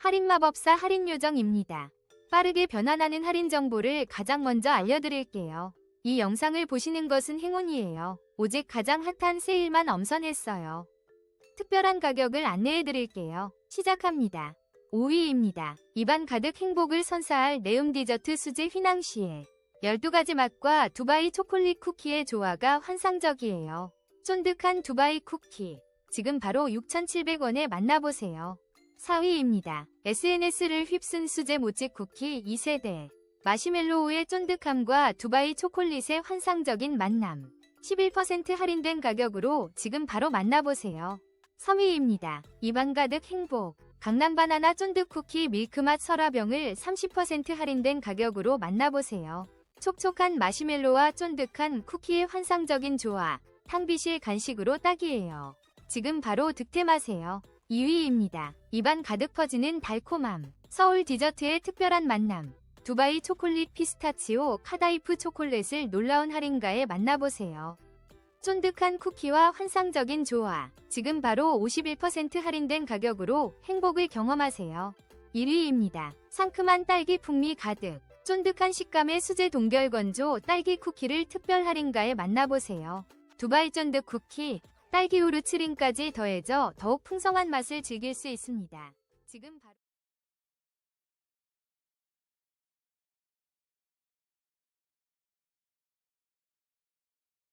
할인 마법사 할인 요정입니다. 빠르게 변환하는 할인 정보를 가장 먼저 알려드릴게요. 이 영상을 보시는 것은 행운이에요. 오직 가장 핫한 세일만 엄선했어요. 특별한 가격을 안내해드릴게요. 시작합니다. 5위입니다. 입안 가득 행복을 선사할 네움 디저트 수제 휘낭시에 12가지 맛과 두바이 초콜릿 쿠키의 조화가 환상적이에요. 쫀득한 두바이 쿠키. 지금 바로 6,700원에 만나보세요. 4위입니다. SNS를 휩쓴 수제 모찌 쿠키 2세대. 마시멜로우의 쫀득함과 두바이 초콜릿의 환상적인 만남. 11% 할인된 가격으로 지금 바로 만나보세요. 3위입니다. 입안 가득 행복. 강남 바나나 쫀득 쿠키 밀크맛 설화병을 30% 할인된 가격으로 만나보세요. 촉촉한 마시멜로와 쫀득한 쿠키의 환상적인 조화. 탕비실 간식으로 딱이에요. 지금 바로 득템하세요. 2위입니다. 입안 가득 퍼지는 달콤함. 서울 디저트의 특별한 만남. 두바이 초콜릿 피스타치오 카다이프 초콜릿을 놀라운 할인가에 만나보세요. 쫀득한 쿠키와 환상적인 조화. 지금 바로 51% 할인된 가격으로 행복을 경험하세요. 1위입니다. 상큼한 딸기 풍미 가득. 쫀득한 식감의 수제 동결 건조 딸기 쿠키를 특별 할인가에 만나보세요. 두바이 쫀득 쿠키, 딸기 우르츠링까지 더해져 더욱 풍성한 맛을 즐길 수 있습니다. 지금 바로